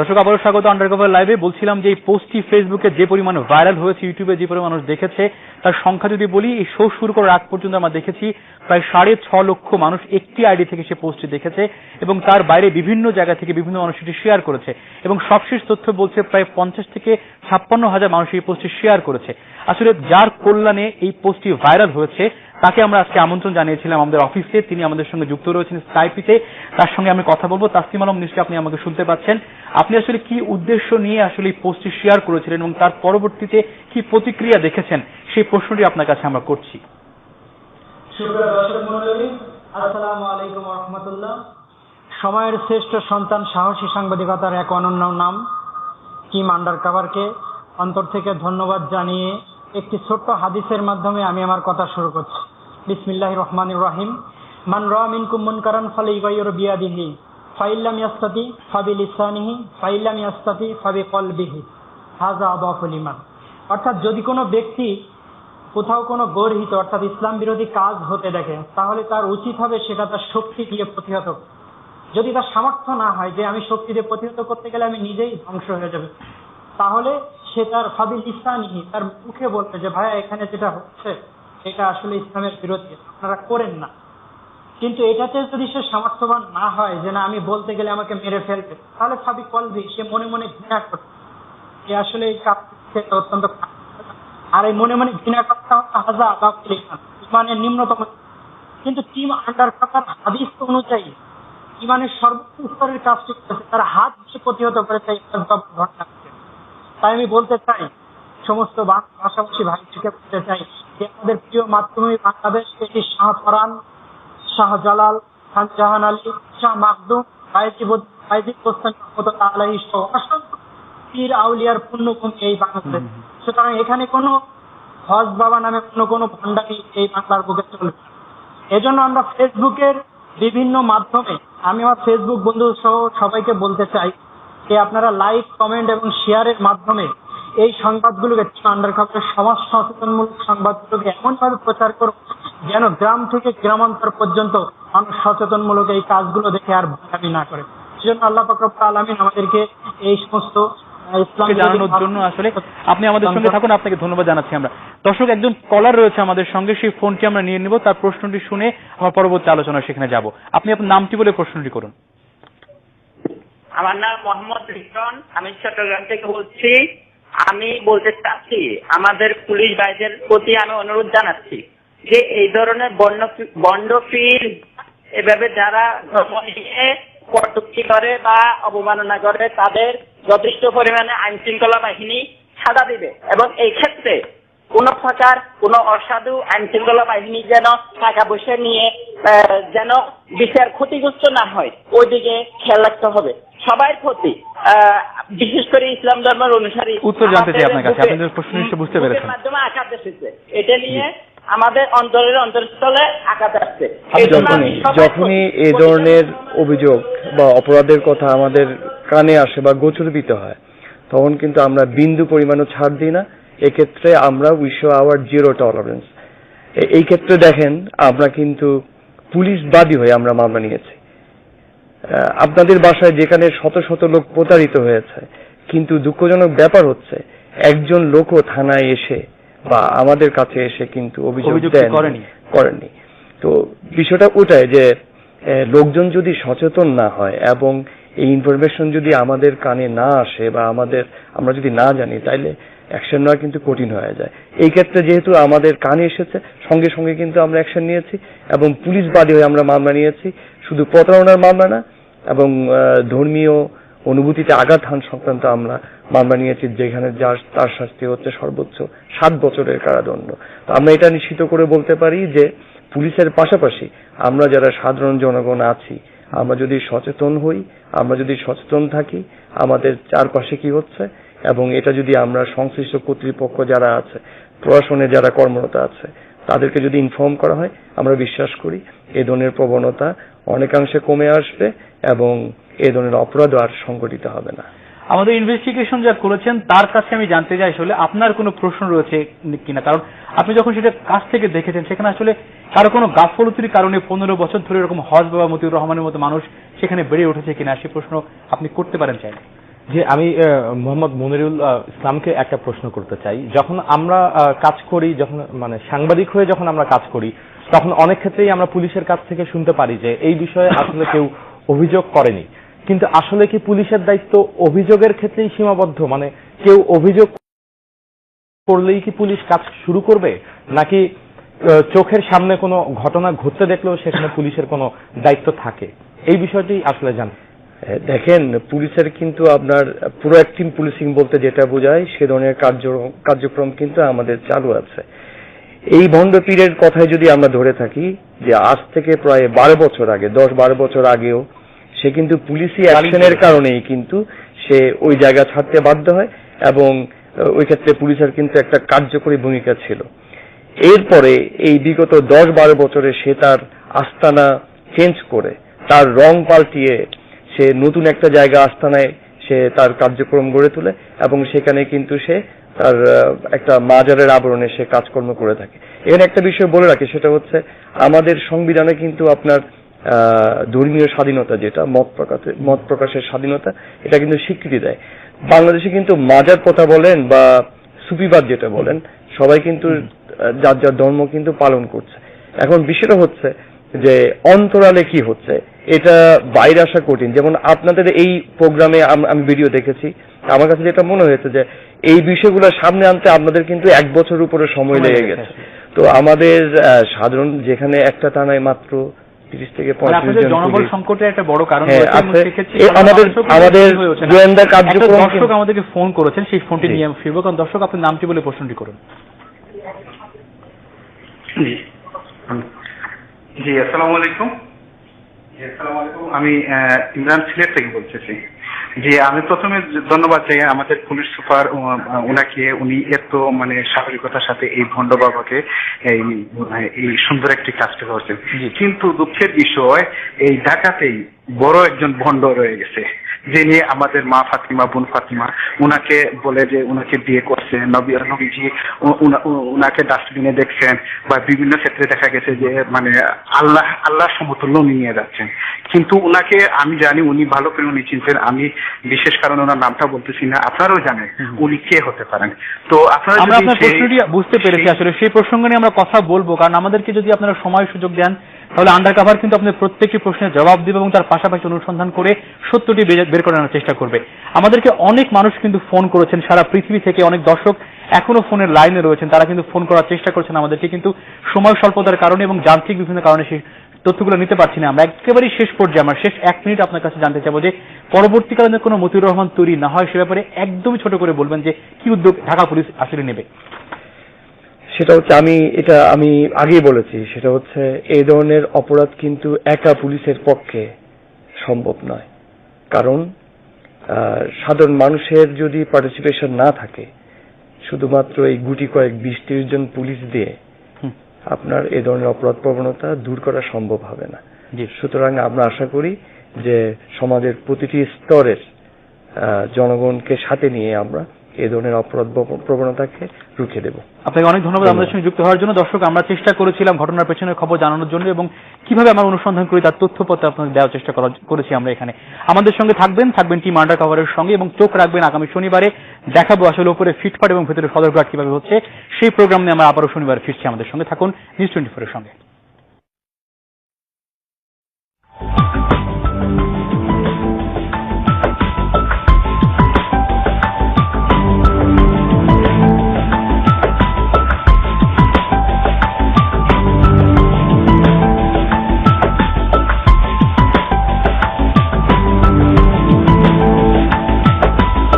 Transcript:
দর্শক, আবারও স্বাগত আন্ডারকভার লাইভে বলছিলাম যে এই পোস্টটি ফেসবুকে যে পরিমাণ ভাইরাল হয়েছে ইউটিউবে যে পরিমাণ মানুষ দেখেছে, তার সংখ্যা যদি বলি, এই শো শুরু করার আগ পর্যন্ত আমরা দেখেছি প্রায় সাড়ে ছ লক্ষ মানুষ একটি আইডি থেকে সে পোস্টটি দেখেছে এবং তার বাইরে বিভিন্ন জায়গা থেকে বিভিন্ন মানুষ এটি শেয়ার করেছে এবং সবশেষ তথ্য বলছে প্রায় পঞ্চাশ থেকে ছাপ্পান্ন হাজার মানুষ এই পোস্টটি শেয়ার করেছে। আসলে যার কল্যাণে এই পোস্টটি ভাইরাল হয়েছে তাকে আমরা আজকে আমন্ত্রণ জানিয়েছিলাম আমাদের অফিসে। তিনি আমাদের সঙ্গে যুক্ত রয়েছেন স্কাইপিতে। তার সঙ্গে আমি কথা বলব। তাসলিম আলম, নিশ্চয়ই আপনি আমাকে শুনতে পাচ্ছেন। আপনি আসলে কি উদ্দেশ্য নিয়ে আসলে এই পোস্টটি শেয়ার করেছিলেন এবং তার পরবর্তীতে কি প্রতিক্রিয়া দেখেছেন? সেই প্রশ্নটি আপনার কাছে আমরা করছি। সময়ের শ্রেষ্ঠ সন্তান সাহসী সাংবাদিকতার এক অনন্য নাম, কিম আন্ডার কাভারকে অন্তর থেকে ধন্যবাদ জানিয়ে একটি ছোট্ট হাদিসের মাধ্যমে আমি আমার কথা শুরু করছি। বিসমিল্লাহ রহমান রহিম। মান রা মিনকুম মুনকারান ফলে ইগাইয়ুর বিয়াদিহি। ফাইল্লাম ইয়াস্তাতি ফাবি লিসানিহি। ফাইল্লাম ইয়াস্তাতি ফাবি কলবিহি। হাজা আদাফুল ইমান অর্থাৎ যদি কোনো ব্যক্তি কোথাও কোনো গর্হিত, অর্থাৎ ইসলাম বিরোধী কাজ হতে দেখে, তাহলে তার উচিত হবে সেটা তার শক্তি দিয়ে প্রতিহত। যদি তার সামর্থ্য না হয় যে আমি শক্তি দিয়ে প্রতিহত করতে গেলে আমি নিজেই ধ্বংস হয়ে যাবে, তাহলে সে তার ফাবিল ইসলামহি, তার মুখে বলবে যে, ভাইয়া, এখানে যেটা হচ্ছে, এটা আসলে ইসলামের বিরোধী, আপনারা করেন না। কিন্তু এটাতে যদি সে সামর্থ্যবান না হয়, যে না, আমি বলতে গেলে আমাকে মেরে ফেলবে, তাহলে ফাবি কলবি, সে মনে মনে ঘৃণা করবে আসলে এই কাজটা অত্যন্ত আর এই মনে মনে ঘৃণা করতে হাজা বা ইমানের নিম্নতম। কিন্তু টিম আন্ডার কাতার হাদিস অনুযায়ী, ইমানের সর্বোচ্চ স্তরের কাজটি করেছে, তার হাত দিয়ে প্রতিহত করেছে ঘটনা। তাই আমি বলতে চাই সমস্ত বাং- ভাষাভাষী ভাইকে বলতে চাই যে আমাদের প্রিয় মাতৃভূমি বাংলাদেশ এটি শাহ ফরান শাহ জালাল খান জাহান আলী শাহ অসংখ্য পীর আউলিয়ার পুণ্যভূমি এই বাংলাদেশ। সুতরাং এখানে কোনো হজ বাবা নামে অন্য কোনো ভান্ডারি এই বাংলার বুকে চলবে এজন্য আমরা ফেসবুকের বিভিন্ন মাধ্যমে আমি আমার ফেসবুক বন্ধু সহ সবাইকে বলতে চাই যে আপনারা লাইক কমেন্ট এবং শেয়ারের মাধ্যমে এই সংবাদগুলোকে আন্ডার খবরের সমাজ সচেতনমূলক সংবাদগুলোকে এমনভাবে প্রচার করুন যেন গ্রাম থেকে গ্রামান্তর পর্যন্ত মানুষ সচেতনমূলক এই কাজগুলো দেখে আর ভাগামি না করে। সেজন্য আল্লাহ ফকরব আলমিন আমাদেরকে এই সমস্ত জানানোর জন্য আসলে আপনি আমাদের সঙ্গে থাকুন আপনাকে ধন্যবাদ জানাচ্ছি আমরা। দর্শক একজন কলার রয়েছে আমাদের সঙ্গে সেই ফোনটি আমরা নিয়ে নেব তার প্রশ্নটি শুনে আমার পরবর্তী আলোচনা সেখানে যাব। আপনি আপনার নামটি বলে প্রশ্নটি করুন। আমার নাম মোহাম্মদ রিটন আমি চট্টগ্রাম থেকে বলছি। আমি বলতে চাচ্ছি, আমাদের পুলিশ ভাইদের প্রতি আমি অনুরোধ জানাচ্ছি যে এই ধরনের বন্ড বন্ড ফিল এভাবে যারা ধর্ম নিয়ে কটূক্তি করে বা অবমাননা করে, তাদের যথেষ্ট পরিমাণে আইন শৃঙ্খলা বাহিনী সাজা দিবে এবং এই ক্ষেত্রে কোন প্রকার কোন অসাধু আইন শৃঙ্খলা বাহিনী যেন টাকা পয়সা নিয়ে যেন বিচার ক্ষতিগ্রস্ত না হয়, ওইদিকে খেয়াল রাখতে হবে। সবার প্রতি আহ, বিশেষ করে ইসলাম ধর্মের অনুসারী উত্তর জানতে চাই আপনার কাছে। আমাদের আপনি প্রশ্ন নিশ্চয়ই বুঝতে পেরেছেন। মাধ্যমে আঘাত এসেছে। এটা নিয়ে আমাদের অন্তরের অন্তরস্থলে আঘাত আসছে। যখনই যখনই এই ধরনের অভিযোগ বা অপরাধের কথা আমাদের কানে আসে বা গোচরিত হয় তখন কিন্তু আমরা বিন্দু পরিমাণও ছাড় দিই না। এক্ষেত্রে আমরা উইশো আওয়ার জিরো টলারেন্স। এই ক্ষেত্রে দেখেন আমরা কিন্তু পুলিশ বাদী হয়ে আমরা মামলা নিয়েছি। আপনাদের বাসায় যেখানে শত শত লোক প্রতারিত হয়েছে কিন্তু দুঃখজনক ব্যাপার হচ্ছে একজন লোকও থানায় এসে বা আমাদের কাছে এসে কিন্তু অভিযোগ দেন করেনি। করেনি তো বিষয়টা ওটাই যে লোকজন যদি সচেতন না হয় এবং এই ইনফরমেশন যদি আমাদের কানে না আসে বা আমাদের আমরা যদি না জানি তাইলে অ্যাকশন নেওয়া কিন্তু কঠিন হয়ে যায় এই ক্ষেত্রে যেহেতু আমাদের কানে এসেছে সঙ্গে সঙ্গে কিন্তু আমরা অ্যাকশন নিয়েছি এবং পুলিশ বাদী হয়ে আমরা মামলা নিয়েছি শুধু প্রতারণার মামলা না, এবং ধর্মীয় অনুভূতিতে আঘাত হান সংক্রান্ত আমরা মামলা নিয়েছি, যেখানে যার, তার শাস্তি হচ্ছে সর্বোচ্চ সাত বছরের কারাদণ্ড। তো আমরা এটা নিশ্চিত করে বলতে পারি যে, পুলিশের পাশাপাশি আমরা যারা সাধারণ জনগণ আছি, আমরা যদি সচেতন হই, আমরা যদি সচেতন থাকি, আমাদের চারপাশে কি হচ্ছে, এবং এটা যদি আমরা সংশ্লিষ্ট কর্তৃপক্ষ যারা আছে, প্রশাসনে যারা কর্মরত আছে, তাদেরকে যদি ইনফর্ম করা হয়, আমরা বিশ্বাস করি এ ধরনের প্রবণতা অনেকাংশে কমে আসবে এবং এ ধরনের অপরাধ আর সংঘটিত হবে না। আমাদের ইনভেস্টিগেশন যা করেছেন, তার কাছে আমি জানতে চাই আসলে আপনার কোনো প্রশ্ন রয়েছে কিনা? কারণ আপনি যখন সেটা কাছ থেকে দেখেছেন, সেখানে আসলে কারও কোনো গাফলতির কারণে পনেরো বছর ধরে এরকম হজ বাবা মতিউর রহমানের মতো মানুষ সেখানে বেড়ে উঠেছে কিনা, সে প্রশ্ন আপনি করতে পারেন চাইলে। যে আমি মোহাম্মদ মনিরুল ইসলামকে একটা প্রশ্ন করতে চাই। যখন আমরা কাজ করি, যখন মানে সাংবাদিক হয়ে যখন আমরা কাজ করি, তখন অনেক ক্ষেত্রেই আমরা পুলিশের কাছ থেকে শুনতে পারি যে এই বিষয়ে আসলে কেউ অভিযোগ করেনি। কিন্তু আসলে কি পুলিশের দায়িত্ব অভিযোগের ক্ষেত্রেই সীমাবদ্ধ? মানে কেউ অভিযোগ করলেই কি পুলিশ কাজ শুরু করবে? নাকি চোখের সামনে কোনো ঘটনা ঘটতে দেখলেও সেখানে পুলিশের কোনো দায়িত্ব থাকে? এই বিষয়টি আসলে জান দেখেন পুলিশের কিন্তু আপনার প্রোঅ্যাক্টিভ পুলিশিং বলতে যেটা বোঝায় সে ধরনের কার্য কার্যক্রম কিন্তু আমাদের চালু আছে। এই ভণ্ড পীরের কথায় যদি আমরা ধরে থাকি যে আজ থেকে প্রায় বারো বছর আগে দশ বারো বছর আগেও সে কিন্তু পুলিশি অ্যাকশনের কারণেই কিন্তু সে ওই জায়গা ছাড়তে বাধ্য হয় এবং ওই ক্ষেত্রে পুলিশের কিন্তু একটা কার্যকরী ভূমিকা ছিল। এরপরে এই বিগত দশ বারো বছরে সে তার আস্তানা চেঞ্জ করে তার রং পাল্টিয়ে সে নতুন একটা জায়গা আস্তানায় সে তার কার্যক্রম গড়ে তোলে এবং সেখানে কিন্তু সে তার একটা মাজারের আবরণে সে কাজকর্ম করে থাকে। এখানে একটা বিষয় বলে রাখি, সেটা হচ্ছে আমাদের সংবিধানে কিন্তু আপনার ধর্মীয় স্বাধীনতা যেটা, মত প্রকাশের মত প্রকাশের স্বাধীনতা, এটা কিন্তু স্বীকৃতি দেয়। বাংলাদেশে কিন্তু মাজার প্রথা বলেন বা সুফিবাদ যেটা বলেন, সবাই কিন্তু যার যার ধর্ম কিন্তু পালন করছে। এখন বিষয়টা হচ্ছে যে অন্তরালে কি হচ্ছে? এটা বাইরে আসা কঠিন। যেমন আপনাদের এই প্রোগ্রামে আমি ভিডিও দেখেছি। আমার কাছে যেটা মনে হয়েছে যে এই বিষয়গুলো সামনে আনতে আপনাদের কিন্তু এক বছর উপরে সময় লেগে গেছে। তো আমাদের সাধারণ যেখানে একটা টানায় মাত্র তিরিশ থেকে মানে পঁয়ত্রিশ জন জনবল সংকটের একটা বড় কারণ হ্যাঁ, আমাদের- আমাদের ওঠে না। গোয়েন্দা কার্যক্রম দর্শক আমাদেরকে ফোন করেছেন সেই ফোনটি নিয়ে আমি ফিরবো। কারণ দর্শক আপনার নামটি বলে প্রশ্নটি করুন। জি আসসালামু আলাইকুম। আমি ইমরান সিলেট থেকে বলতেছি। জি আমি প্রথমে ধন্যবাদ চাই আমাদের পুলিশ সুপার উনাকে উনি এত মানে স্বাভাবিকতার সাথে এই ভণ্ড বাবাকে এই এই সুন্দর একটি কাজটা করছেন। কিন্তু দুঃখের বিষয় এই ঢাকাতেই বড় একজন ভণ্ড রয়ে গেছে। যিনি আমাদের মা ফাতিমা বোন ফাতিমা উনাকে বলে যে উনাকে বিয়ে করছে। নবী নবীজি উনাকে ডাস্টবিনে দেখছেন বা বিভিন্ন ক্ষেত্রে দেখা গেছে যে মানে আল্লাহ আল্লাহ সমতুল্য নিয়ে যাচ্ছেন। কিন্তু উনাকে আমি জানি উনি ভালো করে উনি চিনছেন। আমি বিশেষ কারণে ওনার নামটা বলতেছি না। আপনারাও জানেন উনি কে হতে পারেন। তো আপনারা আমরা আপনার প্রশ্নটি বুঝতে পেরেছি। আসলে সেই প্রসঙ্গ নিয়ে আমরা কথা বলব। কারণ আমাদেরকে যদি আপনারা সময় সুযোগ দেন তাহলে আন্ডার কাভার কিন্তু আপনার প্রত্যেকটি প্রশ্নের জবাব দিবে এবং তার পাশাপাশি অনুসন্ধান করে সত্যটি বের বের করে আনার চেষ্টা করবে। আমাদেরকে অনেক মানুষ কিন্তু ফোন করেছেন, সারা পৃথিবী থেকে অনেক দর্শক এখনও ফোনের লাইনে রয়েছেন, তারা কিন্তু ফোন করার চেষ্টা করছেন আমাদেরকে, কিন্তু সময় স্বল্পতার কারণে এবং যান্ত্রিক বিভিন্ন কারণে সেই তথ্যগুলো নিতে পারছি না আমরা। একেবারেই শেষ পর্যায়ে, আমার শেষ এক মিনিট আপনার কাছে জানতে চাবো যে পরবর্তীকালে কোনো মতিউর রহমান তৈরি না হয়, সে ব্যাপারে একদমই ছোট করে বলবেন যে কি উদ্যোগ ঢাকা পুলিশ আসলে নেবে। সেটা হচ্ছে আমি এটা আমি আগেই বলেছি সেটা হচ্ছে এই ধরনের অপরাধ কিন্তু একা পুলিশের পক্ষে সম্ভব নয়। কারণ সাধারণ মানুষের যদি পার্টিসিপেশন না থাকে শুধুমাত্র এই গুটি কয়েক বিশ ত্রিশ জন পুলিশ দিয়ে। আপনার এ ধরনের অপরাধ প্রবণতা দূর করা সম্ভব হবে না। সুতরাং আমরা আশা করি যে সমাজের প্রতিটি স্তরের জনগণকে সাথে নিয়ে আমরা এই ধরনের অপরাধ প্রবণতাকে রুখে দেব। আপনাকে অনেক ধন্যবাদ আমাদের সঙ্গে যুক্ত হওয়ার জন্য। দর্শক আমরা চেষ্টা করেছিলাম ঘটনার পেছনের খবর জানানোর জন্য এবং কীভাবে আমরা অনুসন্ধান করি তার তথ্যপত্র আপনাদের দেওয়ার চেষ্টা করেছি আমরা এখানে। আমাদের সঙ্গে থাকবেন থাকবেন টিম আন্ডার কভারের সঙ্গে এবং চোখ রাখবেন আগামী শনিবারে। দেখাবো আসলে উপরে ফিটফাট এবং ভেতরে সদরঘাট কীভাবে হচ্ছে। সেই প্রোগ্রাম নিয়ে আমরা আবারও শনিবার ফিরছি। আমাদের সঙ্গে থাকুন নিউজ টোয়েন্টি ফোরের সঙ্গে।